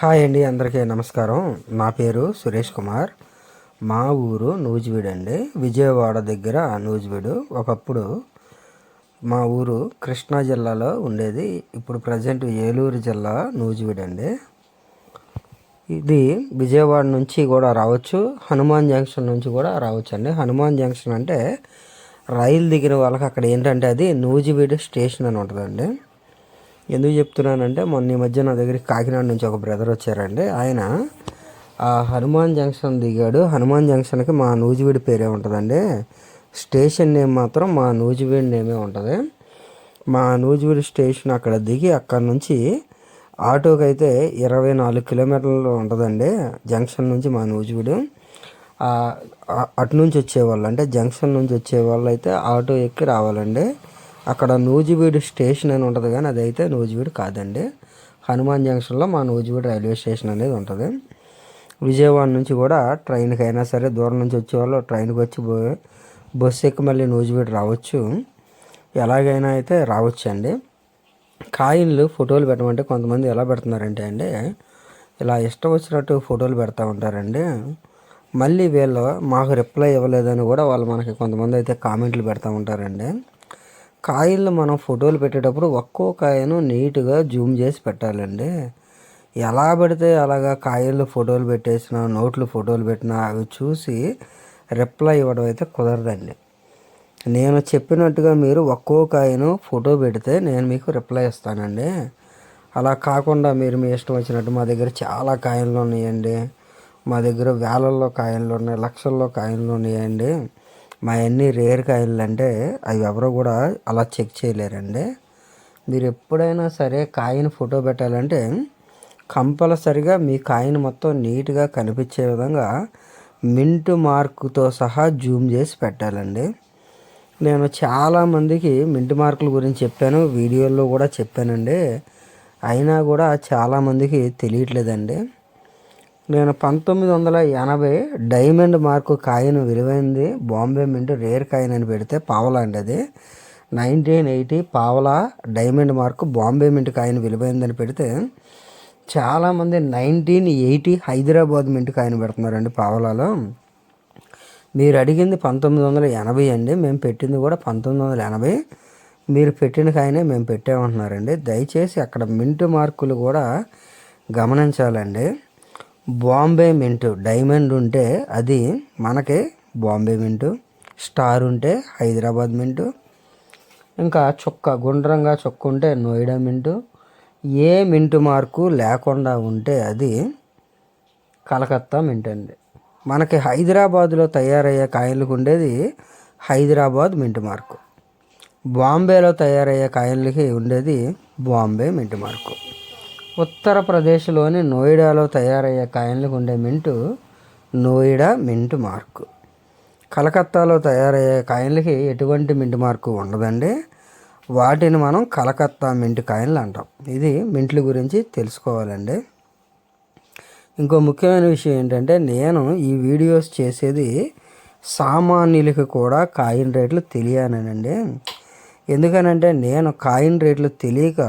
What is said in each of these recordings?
Hi అండి అందరికీ నమస్కారం. నా పేరు సురేష్ కుమార్. మా ఊరు నూజివీడు అండి. విజయవాడ దగ్గర నూజివీడు. ఒకప్పుడు మా ఊరు కృష్ణా జిల్లాలో ఉండేది. ఇప్పుడు ప్రజెంట్ ఏలూరు జిల్లా నూజివీడు అండి. ఇది విజయవాడ నుంచి కూడా రావచ్చు హనుమాన్ జంక్షన్ నుంచి కూడా రావచ్చు అండి. హనుమాన్ జంక్షన్ అంటే రైలు దిగిన వాళ్ళకి అక్కడ ఏంటంటే అది నూజివీడు స్టేషన్ అని ఉంటుందండి. ఎందుకు చెప్తున్నానంటే మొన్న ఈ మధ్య నా దగ్గరికి కాకినాడ నుంచి ఒక బ్రదర్ వచ్చారండి. ఆయన హనుమాన్ జంక్షన్ దిగాడు. హనుమాన్ జంక్షన్కి మా నూజివీడి పేరే ఉంటుందండి. స్టేషన్ నేమ్ మాత్రం మా నూజివీడి నేమే ఉంటుంది. మా నూజివీడి స్టేషన్ అక్కడ దిగి అక్కడ నుంచి ఆటోకి అయితే ఇరవై నాలుగు కిలోమీటర్లు ఉంటుందండి జంక్షన్ నుంచి మా నూజివీడు. అటు నుంచి వచ్చేవాళ్ళు అంటే జంక్షన్ నుంచి వచ్చేవాళ్ళు అయితే ఆటో ఎక్కి రావాలండి. అక్కడ నూజివీడు స్టేషన్ అని ఉంటుంది కానీ అదైతే నూజివీడు కాదండి. హనుమాన్ జంక్షన్లో మా నూజివీడు రైల్వే స్టేషన్ అనేది ఉంటుంది. విజయవాడ నుంచి కూడా ట్రైన్కి అయినా సరే దూరం నుంచి వచ్చేవాళ్ళు ట్రైన్కి వచ్చి బస్సు ఎక్కి మళ్ళీ నూజివీడు రావచ్చు. ఎలాగైనా అయితే రావచ్చు అండి కాయిన్లు ఫోటోలు పెట్టమంటే కొంతమంది ఎలా పెడుతున్నారంటే అండి ఇలా ఇష్టం వచ్చినట్టు ఫోటోలు పెడతా ఉంటారండి. మళ్ళీ వీళ్ళు మాకు రిప్లై ఇవ్వలేదని కూడా వాళ్ళు మనకి కొంతమంది అయితే కామెంట్లు పెడతా ఉంటారండి. కాయిన్లు మనం ఫోటోలు పెట్టేటప్పుడు ఒక్కో కాయను నీట్గా జూమ్ చేసి పెట్టాలండి. ఎలా పెడితే అలాగా కాయలు ఫోటోలు పెట్టేసిన నోట్లు ఫోటోలు పెట్టినా అవి చూసి రిప్లై ఇవ్వడం అయితే కుదరదండి. నేను చెప్పినట్టుగా మీరు ఒక్కో కాయను ఫోటో పెడితే నేను మీకు రిప్లై ఇస్తానండి. అలా కాకుండా మీరు మీ ఇష్టం వచ్చినట్టు మా దగ్గర చాలా కాయలు ఉన్నాయండి. మా దగ్గర వేలల్లో కాయలు ఉన్నాయి లక్షల్లో కాయలు ఉన్నాయండి. మా అన్ని రేర్ కాయలు అంటే అవి ఎవరు కూడా అలా చెక్ చేయలేరండి. మీరు ఎప్పుడైనా సరే కాయని ఫోటో పెట్టాలంటే కంపల్సరిగా మీ కాయని మొత్తం నీట్గా కనిపించే విధంగా మింట్ మార్కుతో సహా జూమ్ చేసి పెట్టాలండి. నేను చాలామందికి మింట్ మార్కుల గురించి చెప్పాను వీడియోల్లో కూడా చెప్పానండి. అయినా కూడా చాలామందికి తెలియట్లేదండి. నేను పంతొమ్మిది వందల ఎనభై డైమండ్ మార్కు కాయిన్ విలువైంది. బాంబే మింట్ రేర్ కాయిన్ అని పెడితే పావలా అండి అది. నైన్టీన్ ఎయిటీ పావలా diamond mark Bombay mint coin విలువైందని పెడితే చాలామంది nineteen eighty Hyderabad mint coin పెడుతున్నారండి పావలాలో. మీరు అడిగింది పంతొమ్మిది వందల ఎనభై అండి. మేము పెట్టింది కూడా పంతొమ్మిది వందల ఎనభై. మీరు పెట్టిన కాయనే మేము పెట్టామంటున్నారండి. దయచేసి అక్కడ మింటు మార్కులు కూడా గమనించాలండి. బాంబే మింటు డైమండ్ ఉంటే అది మనకి బాంబే మింటు స్టార్ ఉంటే హైదరాబాద్ మింటు ఇంకా చుక్క గుండ్రంగా చుక్క ఉంటే నోయిడా మింటు ఏ మింటు మార్కు లేకుండా ఉంటే అది కలకత్తా మింట్ అండి. మనకి హైదరాబాద్లో తయారయ్యే కాయలకు ఉండేది హైదరాబాద్ మింట్ మార్కు. బాంబేలో తయారయ్యే కాయలకి ఉండేది బాంబే మింట్ మార్కు. ఉత్తరప్రదేశ్లోని నోయిడాలో తయారయ్యే కాయలకు ఉండే మింటు నోయిడా మింటు మార్కు. కలకత్తాలో తయారయ్యే కాయిన్లకి ఎటువంటి మింట్ మార్కు ఉండదండి. వాటిని మనం కలకత్తా మింటు కాయిన్లు అంటాం. ఇది మింట్ల గురించి తెలుసుకోవాలండి. ఇంకో ముఖ్యమైన విషయం ఏంటంటే నేను ఈ వీడియోస్ చేసేది సామాన్యులకి కూడా కాయిన్ రేట్లు తెలియనండి ఎందుకనంటే నేను కాయిన్ రేట్లు తెలియక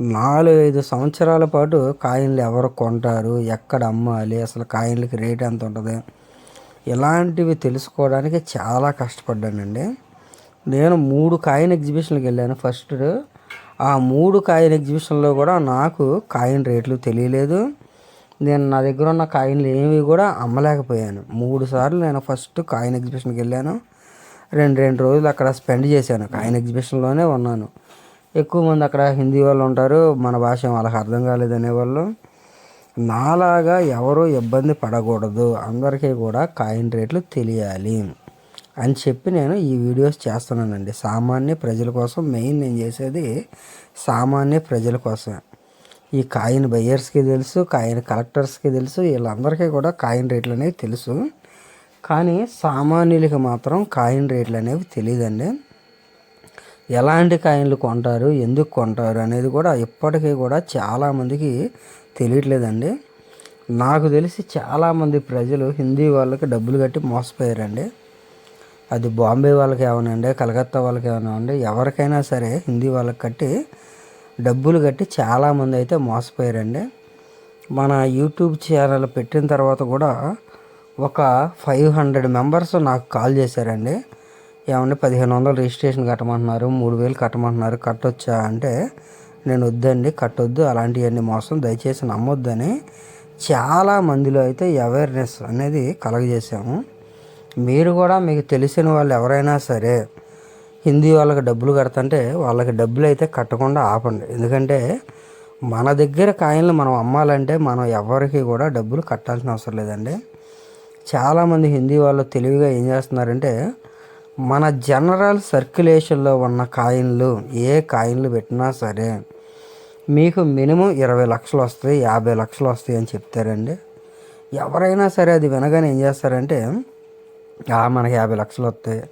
నాలుగు ఐదు సంవత్సరాల పాటు కాయిన్లు ఎవరు కొంటారు ఎక్కడ అమ్మాలి అసలు కాయిన్లకి రేట్ ఎంత ఉంటుంది? ఇలాంటివి తెలుసుకోవడానికి చాలా కష్టపడ్డానండి. నేను మూడు కాయిన్ ఎగ్జిబిషన్కి వెళ్ళాను. ఫస్ట్ ఆ మూడు కాయిన్ ఎగ్జిబిషన్లో కూడా నాకు కాయిన్ రేట్లు తెలియలేదు. నేను నా దగ్గర ఉన్న కాయిన్లు ఏవి కూడా అమ్మలేకపోయాను. మూడు సార్లు నేను ఫస్ట్ కాయిన్ ఎగ్జిబిషన్కి వెళ్ళాను. రెండు రెండు రోజులు అక్కడ స్పెండ్ చేశాను. కాయిన్ ఎగ్జిబిషన్లోనే ఉన్నాను. ఎక్కువ మంది అక్కడ హిందీ వాళ్ళు ఉంటారు. మన భాష వాళ్ళకి అర్థం కాలేదనే వాళ్ళు నాలాగా ఎవరు ఇబ్బంది పడకూడదు. అందరికీ కూడా కాయిన్ రేట్లు తెలియాలి అని చెప్పి నేను ఈ వీడియోస్ చేస్తున్నానండి. సామాన్య ప్రజల కోసం మెయిన్ నేను చేసేది సామాన్య ప్రజల కోసమే. ఈ కాయిన్ బయ్యర్స్కి తెలుసు కాయిన్ కలెక్టర్స్కి తెలుసు వీళ్ళందరికీ కూడా కాయిన్ రేట్లు అనేవి తెలుసు. కానీ సామాన్యులకి మాత్రం కాయిన్ రేట్లు అనేవి తెలియదండి. ఎలాంటి కాయిన్లు కొంటారు ఎందుకు కొంటారు అనేది కూడా ఇప్పటికీ కూడా చాలామందికి తెలియట్లేదండి. నాకు తెలిసి చాలామంది ప్రజలు హిందీ వాళ్ళకి డబ్బులు కట్టి మోసపోయారండి. అది బాంబే వాళ్ళకి ఏమనండి కలకత్తా వాళ్ళకి ఏమనండి ఎవరికైనా సరే హిందీ వాళ్ళకి కట్టి డబ్బులు కట్టి చాలామంది అయితే మోసపోయారండి. మన యూట్యూబ్ ఛానల్ పెట్టిన తర్వాత కూడా ఒక ఫైవ్ హండ్రెడ్ మెంబర్స్ నాకు కాల్ చేశారండి. ఏమంటే పదిహేను వందలు రిజిస్ట్రేషన్ కట్టమంటున్నారు మూడు వేలు కట్టమంటున్నారు కట్టొచ్చా అంటే నేను వద్దండి కట్టొద్దు అలాంటివన్నీ మోసం దయచేసి నమ్మొద్దని చాలా మందిలో అయితే అవేర్నెస్ అనేది కలగజేసాము మీరు కూడా మీకు తెలిసిన వాళ్ళు ఎవరైనా సరే హిందీ వాళ్ళకి డబ్బులు కడతంటే వాళ్ళకి డబ్బులు అయితే కట్టకుండా ఆపండి. ఎందుకంటే మన దగ్గర కాయిన్లు మనం అమ్మాలంటే మనం ఎవరికి కూడా డబ్బులు కట్టాల్సిన అవసరం లేదండి. చాలామంది హిందీ వాళ్ళు తెలివిగా ఏం చేస్తున్నారంటే మన జనరల్ సర్క్యులేషన్లో ఉన్న కాయిన్లు ఏ కాయిన్లు పెట్టినా సరే మీకు మినిమం ఇరవై లక్షలు వస్తాయి యాభై లక్షలు వస్తాయి అని చెప్తారండి. ఎవరైనా సరే అది వినగానే ఏం చేస్తారంటే మనకి యాభై లక్షలు వస్తాయి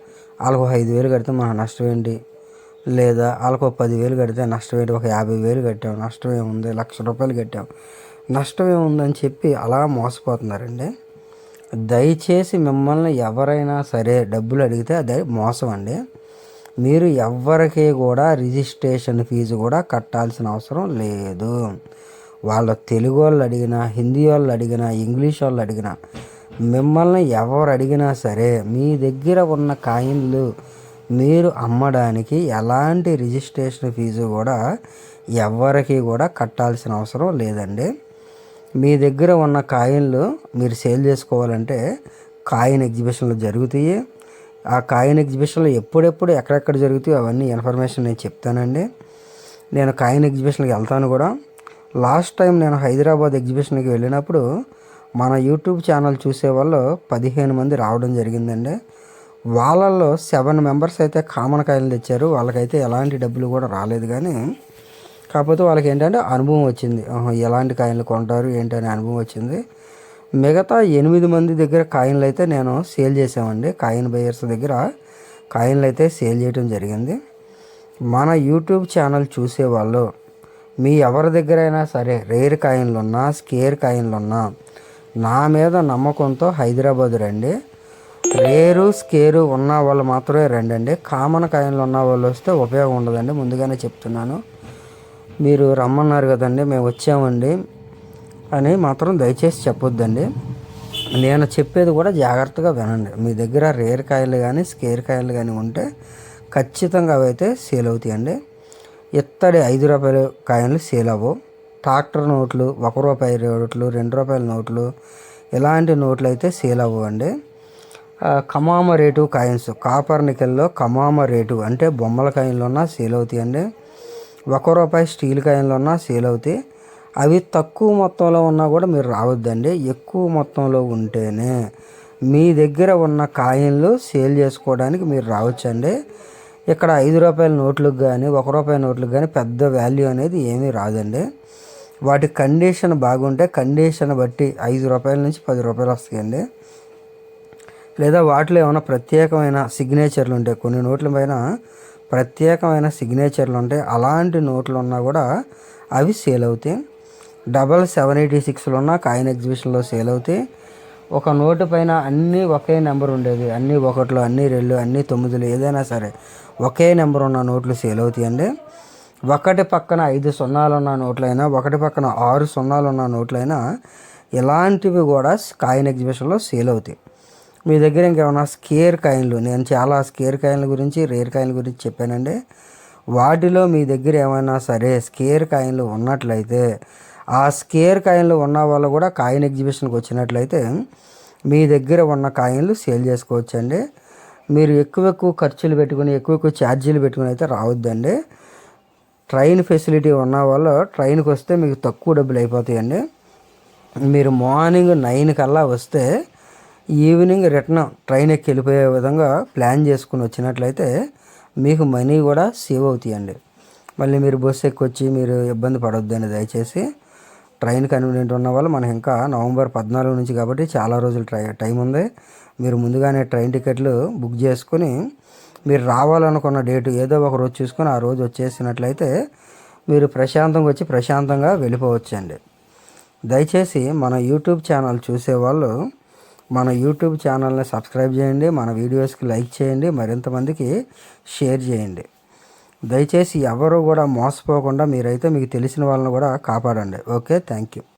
వాళ్ళకు ఒక ఐదు వేలు కడితే మన నష్టం ఏంటి? లేదా వాళ్ళకు ఒక పదివేలు కడితే నష్టం ఏంటి? ఒక యాభై వేలు కట్టాం నష్టం ఏముంది? లక్ష రూపాయలు కట్టాం నష్టం ఏముందని చెప్పి అలా మోసపోతున్నారండి. దయచేసి మిమ్మల్ని ఎవరైనా సరే డబ్బులు అడిగితే అదే మోసం అండి మీరు ఎవ్వరికి కూడా రిజిస్ట్రేషన్ ఫీజు కూడా కట్టాల్సిన అవసరం లేదు. వాళ్ళ తెలుగు వాళ్ళు అడిగినా హిందీ వాళ్ళు అడిగినా ఇంగ్లీష్ వాళ్ళు అడిగినా మిమ్మల్ని ఎవరు అడిగినా సరే మీ దగ్గర ఉన్న కాయిన్లు మీరు అమ్మడానికి ఎలాంటి రిజిస్ట్రేషన్ ఫీజు కూడా ఎవరికి కూడా కట్టాల్సిన అవసరం లేదండి. మీ దగ్గర ఉన్న కాయిన్లు మీరు సేల్ చేసుకోవాలంటే కాయిన్ ఎగ్జిబిషన్లు జరుగుతాయి. ఆ కాయిన్ ఎగ్జిబిషన్లు ఎప్పుడెప్పుడు ఎక్కడెక్కడ జరుగుతాయో అవన్నీ ఇన్ఫర్మేషన్ నేను చెప్తానండి. నేను కాయిన్ ఎగ్జిబిషన్కి వెళ్తాను కూడా. లాస్ట్ టైం నేను హైదరాబాద్ ఎగ్జిబిషన్కి వెళ్ళినప్పుడు మన యూట్యూబ్ ఛానల్ చూసే వాళ్ళు పదిహేను మంది రావడం జరిగిందండి. వాళ్ళల్లో సెవెన్ మెంబర్స్ అయితే కామన్ కాయలు తెచ్చారు. వాళ్ళకైతే ఎలాంటి డబ్బులు కూడా రాలేదు కానీ కాకపోతే వాళ్ళకి ఏంటంటే అనుభవం వచ్చింది. ఎలాంటి కాయలు కొంటారు? ఏంటనే అనుభవం వచ్చింది. మిగతా ఎనిమిది మంది దగ్గర కాయిన్లు అయితే నేను సేల్ చేసామండి కాయిన్ బయర్స్ దగ్గర కాయిన్లు అయితే సేల్ చేయడం జరిగింది. మన యూట్యూబ్ ఛానల్ చూసేవాళ్ళు మీ ఎవరి దగ్గర అయినా సరే రేర్ కాయిన్లు ఉన్నా స్కేర్ కాయిన్లు ఉన్నా నా మీద నమ్మకంతో హైదరాబాద్ రండి. రేరు స్కేరు ఉన్న వాళ్ళు మాత్రమే రండి అండి కామన్ కాయిన్లు ఉన్న వాళ్ళు వస్తే ఉపయోగం ఉండదండి. ముందుగానే చెప్తున్నాను. మీరు రమ్మన్నారు కదండి మేము వచ్చామండి అని మాత్రం దయచేసి చెప్పొద్దండి. నేను చెప్పేది కూడా జాగ్రత్తగా వినండి. మీ దగ్గర రేర్ కాయలు కానీ స్కేర్ కాయలు కానీ ఉంటే ఖచ్చితంగా అవి అయితే సేల్ అవుతాయండి. ఇత్తడి ఐదు రూపాయల కాయలు సేల్ అవ్వవు. ట్రాక్టర్ నోట్లు ఒక రూపాయి నోట్లు రెండు రూపాయల నోట్లు ఇలాంటి నోట్లు అయితే సేల్ అవ్వండి కమామ రేటు కాయిన్స్ కాపర్ నికెల్లో కమామ రేటు అంటే బొమ్మల కాయిన్లు ఉన్నా సేల్ అవుతాయండి. ఒక రూపాయి స్టీల్ కాయిన్లు ఉన్నా సేల్ అవుతాయి. అవి తక్కువ మొత్తంలో ఉన్నా కూడా మీరు రావద్దండి. ఎక్కువ మొత్తంలో ఉంటేనే మీ దగ్గర ఉన్న కాయిన్లు సేల్ చేసుకోవడానికి మీరు రావచ్చండి. ఇక్కడ ఐదు రూపాయల నోట్లకు కానీ ఒక రూపాయి నోట్లకు కానీ పెద్ద వాల్యూ అనేది ఏమీ రాదండి. వాటి కండిషన్ బాగుంటే కండిషన్ బట్టి ఐదు రూపాయల నుంచి పది రూపాయలు వస్తాయండి. లేదా వాటిలో ఏమైనా ప్రత్యేకమైన సిగ్నేచర్లు ఉంటాయి కొన్ని నోట్ల పైన ప్రత్యేకమైన సిగ్నేచర్లు ఉంటాయి అలాంటి నోట్లు ఉన్నా కూడా అవి సేల్ అవుతాయి. డబల్ సెవెన్ ఎయిటీ సిక్స్లో ఉన్న కాయిన్ ఎగ్జిబిషన్లో సేల్ అవుతాయి. ఒక నోటు పైన అన్నీ ఒకే నెంబర్ ఉండేది. అన్నీ ఒకట్లు అన్నీ రెండు అన్నీ తొమ్మిదిలు ఏదైనా సరే ఒకే నెంబర్ ఉన్న నోట్లు సేల్ అవుతాయండి. ఒకటి పక్కన ఐదు సున్నాలు ఉన్న నోట్లైనా ఒకటి పక్కన ఆరు సున్నాలు ఉన్న నోట్లైనా ఇలాంటివి కూడా కాయిన్ ఎగ్జిబిషన్లో సేల్ అవుతాయి. మీ దగ్గర ఇంకేమైనా స్కేర్ కాయిన్లు నేను చాలా స్కేర్ కాయిన్ల గురించి రేర్ కాయిన్ల గురించి చెప్పానండి. వాటిలో మీ దగ్గర ఏమైనా సరే స్కేర్ కాయిన్లు ఉన్నట్లయితే ఆ స్కేర్ కాయిన్లు ఉన్న వాళ్ళు కూడా కాయిన్ ఎగ్జిబిషన్కి వచ్చినట్లయితే మీ దగ్గర ఉన్న కాయిన్లు సేల్ చేసుకోవచ్చండి. మీరు ఎక్కువ ఎక్కువ ఖర్చులు పెట్టుకుని ఎక్కువ ఎక్కువ ఛార్జీలు పెట్టుకుని అయితే రావద్దండి. ట్రైన్ ఫెసిలిటీ ఉన్న వాళ్ళు ట్రైన్కి వస్తే మీకు తక్కువ డబ్బులు అయిపోతాయండి. మీరు మార్నింగ్ నైన్ కల్లా వస్తే ఈవినింగ్ రిటర్న్ ట్రైన్ ఎక్కి వెళ్ళిపోయే విధంగా ప్లాన్ చేసుకుని వచ్చినట్లయితే మీకు మనీ కూడా సేవ్ అవుతాయండి. మళ్ళీ మీరు బస్సు ఎక్కొచ్చి మీరు ఇబ్బంది పడొద్దండి దయచేసి. ట్రైన్ కన్వీనియంట్ ఉన్న వాళ్ళు మనకి ఇంకా నవంబర్ పద్నాలుగు నుంచి కాబట్టి చాలా రోజులు ట్రై టైం ఉంది. మీరు ముందుగానే ట్రైన్ టికెట్లు బుక్ చేసుకుని మీరు రావాలనుకున్న డేటు ఏదో ఒక రోజు చూసుకొని ఆ రోజు వచ్చేసినట్లయితే మీరు ప్రశాంతంగా వచ్చి ప్రశాంతంగా వెళ్ళిపోవచ్చండి. దయచేసి మన యూట్యూబ్ ఛానల్ చూసేవాళ్ళు మన యూట్యూబ్ ఛానల్ని సబ్స్క్రైబ్ చేయండి మన వీడియోస్కి లైక్ చేయండి మరింతమందికి షేర్ చేయండి. దయచేసి ఎవరు కూడా మోసపోకుండా మీరైతే మీకు తెలిసిన వాళ్ళని కూడా కాపాడండి. Okay thank you